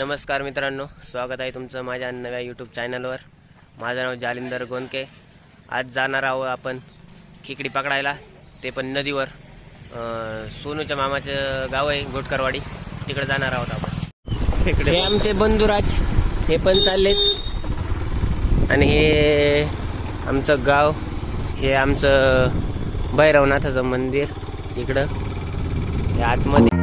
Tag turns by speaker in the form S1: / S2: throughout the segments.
S1: नमस्कार मित्रांनो स्वागत आहे तुमचं माझ्या नव्या यूट्यूब चॅनलवर माझं नाव जालिंदर गोनके आज जाणार आहोत आपण खेकडी पकडायला. ते पण नदीवर. सोनूच्या मामाचं गाव आहे गोटकरवाडी तिकडे जाणार आहोत आपण. हे आमचे बंधुराज. हे पण चाललेत. आणि हे आमचं गाव. हे आमचं भैरवनाथाचं मंदिर. इकडं. हे आतमध्ये.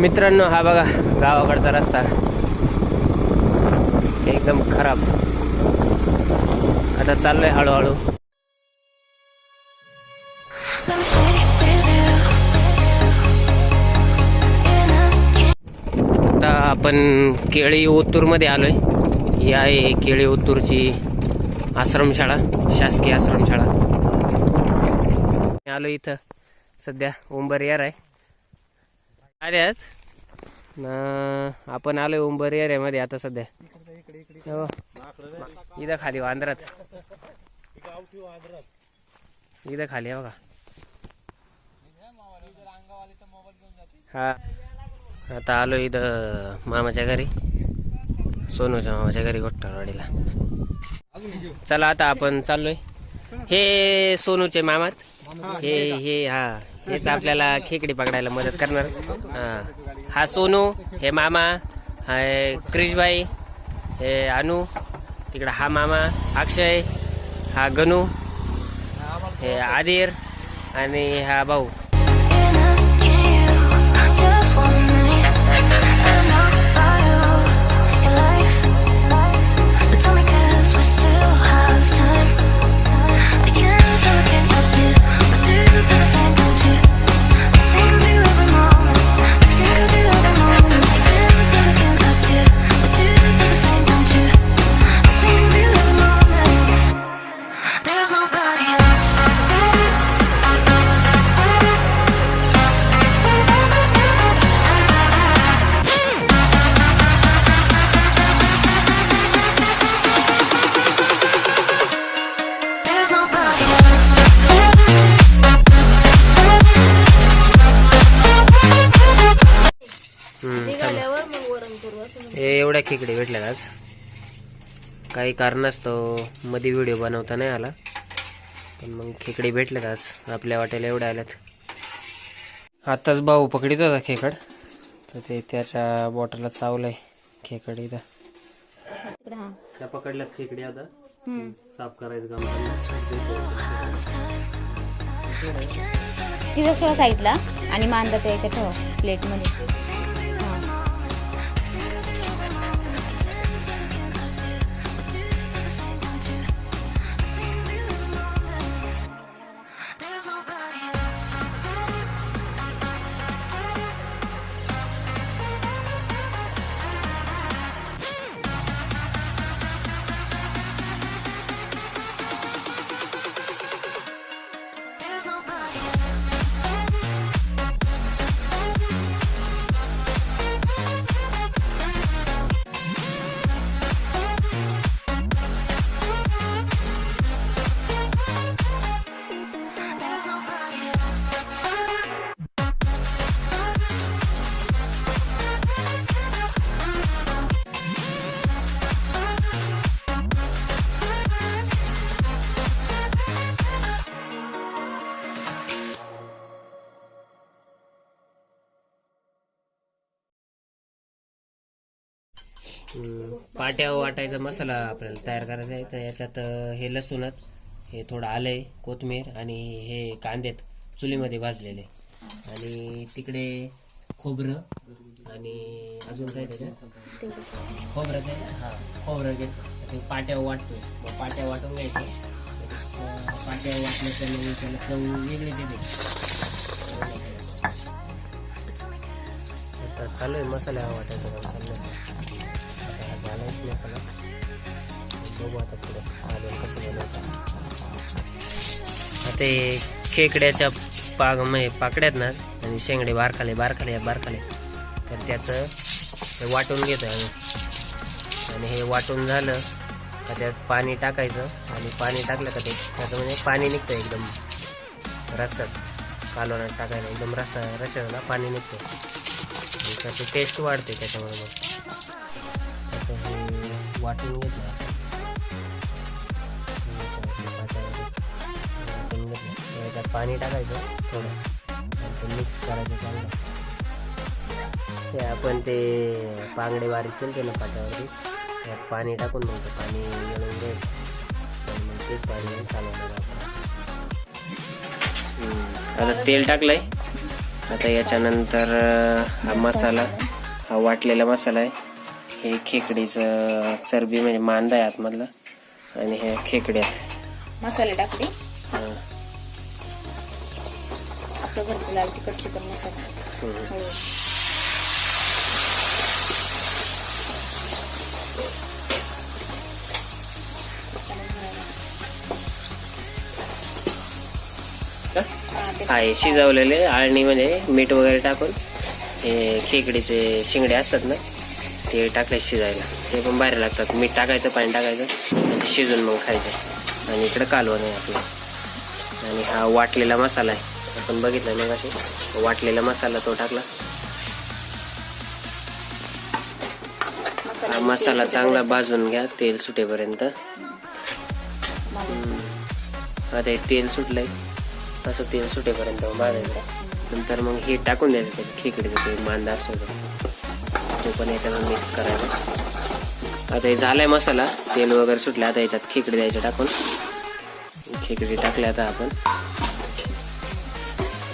S1: मित्रांनो हा बघा गावाकडचा रस्ता. एकदम खराब. आता चाललोय हळूहळू. आता आपण केळी ओतूरमध्ये आलोय. ही आहे केळी ओतूरची आश्रमशाळा शासकीय आश्रमशाळा. आलो इथं. सध्या उंबरियार आहे. अरे आज आपण आलोय उंबर एरियामध्ये आता सध्या. हो. इथं खाली वांद्रात. इथं खाली बघा. हा. आता आलो इथं मामाच्या घरी. सोनूच्या मामाच्या घरी गोट्टारवाडीला चला आता आपण चाललोय. हे सोनूचे मामात. हे हे हा. हेच आपल्याला खेकडी पकडायला मदत करणार. हा. हा सोनू हे मामा हा क्रिशबाई हे अनु तिकडं हा मामा अक्षय हा गणू हे आदिर आणि हा भाऊ. खेकडे भेटल्यात आज. काही कारणास्तवमध्ये व्हिडिओ बनवता नाही आला. पण मग खेकडे भेटल्यात आज आपल्या वाट्याला एवढ्या आल्यात. आताच भाऊ पकडीत होता खेकड तर ते त्याच्या बॉटलला चावलंय खेकड इथं. त्या पकडल्यात खेकडे आता. साफ करायचं काम
S2: तिथं साईडला आणि मांदाचं याच्यात ठेवा प्लेटमध्ये
S1: पाट्या वाटायचा मसाला आपल्याला तयार करायचा आहे. तर याच्यात हे लसूणात हे थोडं आलंय कोथमीर आणि हे कांदेत चुलीमध्ये भाजलेले. आणि तिकडे खोबरं आणि अजून काय त्याच्यात? खोबरं काय हां हा खोबरं घेतो ते पाट्या वाटतो मग पाट्या वाटून घ्यायचे. पाट्या वाटलं तर मग त्याला चव वेगळीच येते. चालू आहे मसाला वाटायचं. चालू आहे आता मसाला बघू आता पुढे अजून कसं बनवतं ते खेकड्याच्या पाग म्हणजे पाकड्यात ना आणि शेंगडे बारखाले बारखाले बारखाले तर त्याचं हे वाटून घेतो आम्ही. आणि हे वाटून झालं का त्यात पाणी टाकायचं. आणि पाणी टाकलं का ते त्याचं म्हणजे पाणी निघतं एकदम रस्त्यात. कालवणात टाकायला एकदम रस्सा रस्त्याला पाणी निघतं आणि त्याची टेस्ट वाढते त्याच्यामुळे मग. वाटून घेतलं. त्याच्यात त्यात पाणी टाकायचं थोडं. आणि मिक्स करायचं चांगलं. ते आपण ते पांगडे बारीक केले ना पाट्यावरती त्यात पाणी टाकून द्यायचं पाणी मिळून द्यायचं मग तेच पाणी चालवणार आपण. आता तेल टाकलंय. आता याच्यानंतर हा मसाला हा वाटलेला मसाला आहे. हे खेकडीचं चरबी म्हणजे मांदा आहे आतमधला आणि हे खेकडे आहेत
S2: मसाले टाकले
S1: हा.
S2: आपलं घरचं लाल तिखट चिकन मसाला
S1: हम्म.
S2: हळद.
S1: का?
S2: हा, ते
S1: हा हे शिजवलेले आळणी म्हणजे मीठ वगैरे टाकून हे खेकडीचे शिंगडे असतात ना ते टाकले शिजायला. ते पण बाहेर लागतात. मीठ टाकायचं पाणी टाकायचं आणि ते शिजून मग खायचं. आणि इकडे कालवण आहे आपलं. आणि हा वाटलेला मसाला आहे. आपण बघितला मग असे वाटलेला मसाला तो टाकला. हा मसाला चांगला भाजून घ्या. तेल सुटेपर्यंत. आता हे तेल सुटलंय. असं तेल सुटेपर्यंत भाजायचं नंतर मग हे टाकून द्यायचं त्यात खेकडीचं ते मांदा असतो तो. तो पण याच्यावर मिक्स करायचा आता हे झालाय मसाला. तेल वगैरे सुटलं आता याच्यात खेकडी द्यायचं टाकून. खेकडी टाकले आता आपण.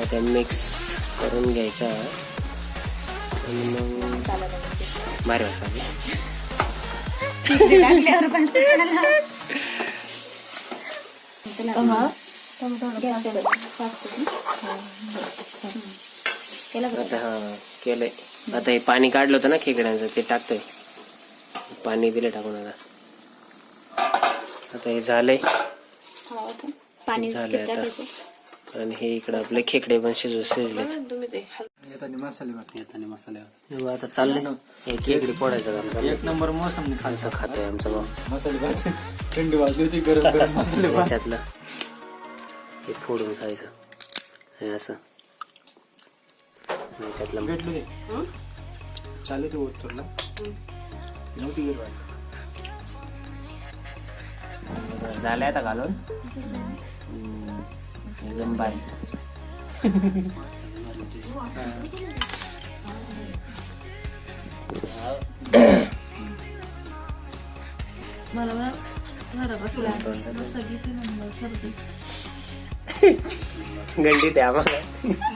S1: आता मिक्स करून घ्यायच्या आणि मग. भारी वाटतं
S2: केलं का?
S1: आता हा केलंय. आता हे पाणी काढलं होतं ना खेकड्यांचं ते टाकतोय. पाणी दिलं टाकून आता. आता हे झालंय.
S2: हो? पाणी
S1: झालंय आता. आणि हे इकडं आपले खेकडे पण शिजू शिजले आता चाललंय हे खेकडी फोडायचं काम.
S3: एक नंबर मोसम
S1: असं खातोय आमचा भाऊ.
S3: मसाले थंडी वाजली होती गरम गरम मसाले
S1: हे फोडून खायचं. हे असं. याच्यातलं
S3: भेटलो ते चालू ते ओत सोडला नव्हती
S1: झालंय आता घालून? एकदम बारीक गंडी ते आम्हाला.